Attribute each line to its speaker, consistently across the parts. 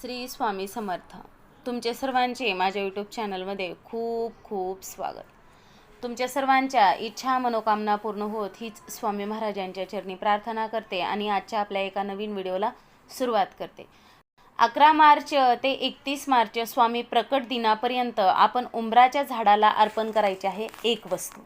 Speaker 1: श्री स्वामी समर्थ. तुमचे सर्वांचे माझ्या यूट्यूब चॅनलमध्ये खूप खूप स्वागत. तुमच्या सर्वांच्या इच्छा मनोकामना पूर्ण होत हीच स्वामी महाराजांच्या चरणी प्रार्थना करते आणि आजच्या आपल्या एका नवीन व्हिडिओला सुरुवात करते. अकरा मार्च ते एकतीस मार्च स्वामी प्रकट दिनापर्यंत आपण उंबराच्या झाडाला अर्पण करायचे आहे एक वस्तू.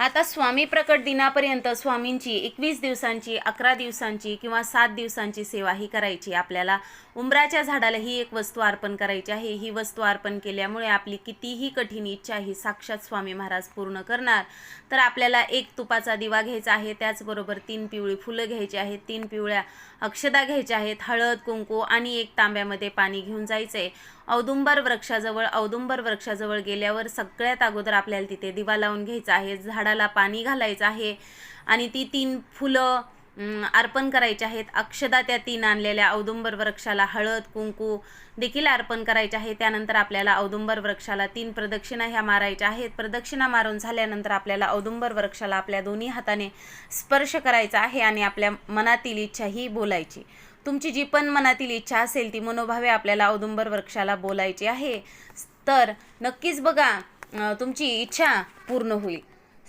Speaker 1: आता स्वामी प्रकट दिनापर्यंत स्वामींची एकवीस दिवसांची अकरा दिवसांची किंवा सात दिवसांची सेवा ही करायची. आपल्याला उंबराच्या झाडाला ही एक वस्तू अर्पण करायची आहे. ही वस्तू अर्पण केल्यामुळे आपली कितीही कठीण इच्छा ही साक्षात स्वामी महाराज पूर्ण करणार. तर आपल्याला एक तुपाचा दिवा घ्यायचा आहे. त्याचबरोबर तीन पिवळी फुलं घ्यायची आहेत. तीन पिवळ्या अक्षदा घ्यायच्या आहेत. हळद कुंकू आणि एक तांब्यामध्ये पाणी घेऊन जायचं आहे औदुंबर वृक्षाजवळ औदुंबर वृक्षाजवळ गेल्यावर सगळ्यात अगोदर आपल्याला तिथे दिवा लावून घ्यायचा आहे. झाडाला पाणी घालायचं आहे. आणि ती तीन फुलं अर्पण करायची आहेत. अक्षदा त्या तीन आणलेल्या औदुंबर वृक्षाला हळद कुंकू देखील अर्पण करायचे आहे. त्यानंतर आपल्याला औदुंबर वृक्षाला तीन प्रदक्षिणा ह्या मारायच्या आहेत. प्रदक्षिणा मारून झाल्यानंतर आपल्याला औदुंबर वृक्षाला आपल्या दोन्ही हाताने स्पर्श करायचा आहे आणि आपल्या मनातील इच्छा ही बोलायची. तुमची जी पण मनातील इच्छा असेल ती मनोभावे आपल्याला औदुंबर वृक्षाला बोलायची आहे. तर नक्कीच बघा तुमची इच्छा पूर्ण होईल.